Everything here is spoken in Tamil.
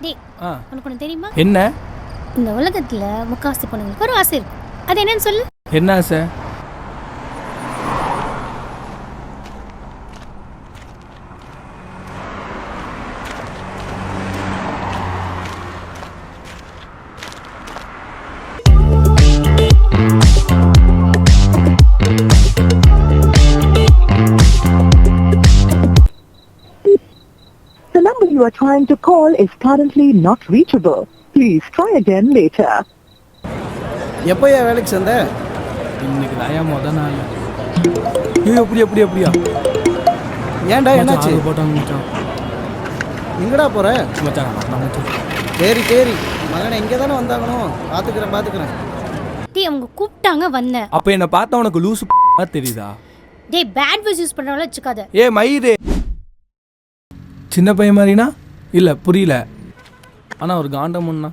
டேய் ஆ. உனக்கு ஒன்று தெரியுமா? என்ன? இந்த உலகத்துல முக்காவாசி பொண்ணுங்களுக்கு ஒரு ஆசை இருக்கு. அது என்னன்னு சொல்லு. என்ன ஆசை? The number you are trying to call is currently not reachable. Please try again later. எப்போயா வேலைக்கு சேர்ந்த? இன்னைக்கு தான் முத நாள். ஐயோ எப்படி எப்படி எப்படியா? ஏன்டா என்னாச்சு? போட்டாங்க மச்சான். எங்கடா போற? மச்சான் சரி சரி மகனை இங்கே தானே வந்தாகணும். பார்த்துக்கிறேன் பார்த்துக்கிறேன். டேய் அவங்க கூப்பிட்டாங்க வந்தேன். அப்ப என்ன பார்த்தா உனக்கு லூசு தெரியுதா? டேய் பேட் வேர்ட்ஸ் யூஸ் பண்றவங்கள வச்சுக்காத. ஏ மயிரே சின்ன பையன் மாதிரினா? இல்லை புரியல. ஆனால் ஒரு காண்டமுன்னா